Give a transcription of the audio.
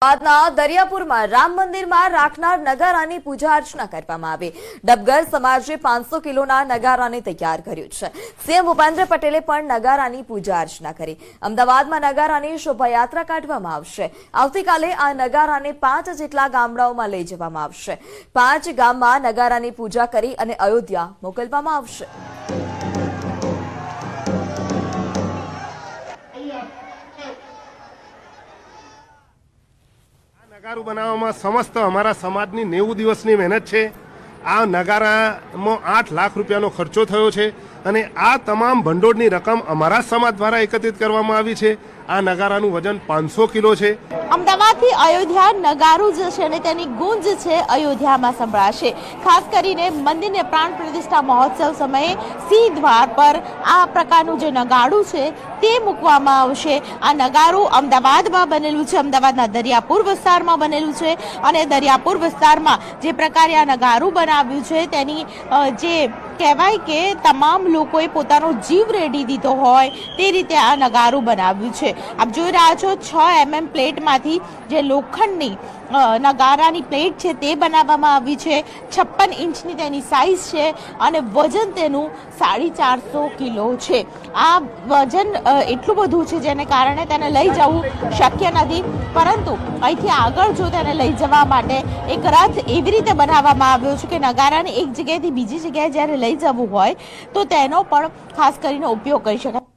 અમદાવાદના દરિયાપુરમાં રામ મંદિરમાં રાખનાર નગારાની પૂજા અર્ચના કરવામાં આવી. ડબગર સમાજે પાંચસો કિલોના નગારાને તૈયાર કર્યું છે. સીએમ ભૂપેન્દ્ર પટેલે પણ નગારાની પૂજા અર્ચના કરી. અમદાવાદમાં નગારાની શોભાયાત્રા કાઢવામાં આવશે. આવતીકાલે આ નગારાને પાંચ જેટલા ગામડાઓમાં લઈ જવામાં આવશે. પાંચ ગામમાં નગારાની પૂજા કરી અને અયોધ્યા મોકલવામાં આવશે. નગારું બનાવવામાં સમસ્ત અમારા સમાજની નેવું દિવસની મહેનત છે. આ નગારામાં આઠ લાખ રૂપિયાનો ખર્ચો થયો છે અને આ તમામ ભંડોળની રકમ અમારા સમાજ દ્વારા એકત્રિત કરવામાં આવી છે. આ નગારાનું વજન પાંચસો કિલો છે. અમદાવાદથી અયોધ્યા નગારું જે છે અને તેની ગુંજ છે અયોધ્યામાં સંભળાશે. ખાસ કરીને મંદિરને પ્રાણ પ્રતિષ્ઠા મહોત્સવ સમયે સિંહ દ્વાર પર આ પ્રકારનું જે નગાડું છે તે મૂકવામાં આવશે. આ નગારું અમદાવાદમાં બનેલું છે. અમદાવાદના દરિયાપુર વિસ્તારમાં બનેલું છે અને દરિયાપુર વિસ્તારમાં જે પ્રકારે આ નગારું બનાવ્યું છે તેની જે કહેવાય કે તમામ લોકોએ પોતાનો જીવ રેડી દીધો હોય તે રીતે આ નગારું બનાવ્યું છે. આપ જોઈ રહ્યા છો છ એમએમ પ્લેટમાંથી જે લોખંડની નગારાની પ્લેટ છે તે બનાવવામાં આવી છે. છપ્પન ઇંચની તેની સાઇઝ છે અને વજન તેનું સાડી ચારસો કિલો છે. આ વજન એટલું બધું છે જેને કારણે તેને લઈ જવું શક્ય નથી. પરંતુ અહીંથી આગળ જો તેને લઈ જવા માટે એક રથ એવી રીતે બનાવવામાં આવ્યો છે કે નગારાને એક જગ્યાએથી બીજી જગ્યાએ જ્યારે લઈ જવું હોય તો તેનો પણ ખાસ કરીને ઉપયોગ કરી શકાય.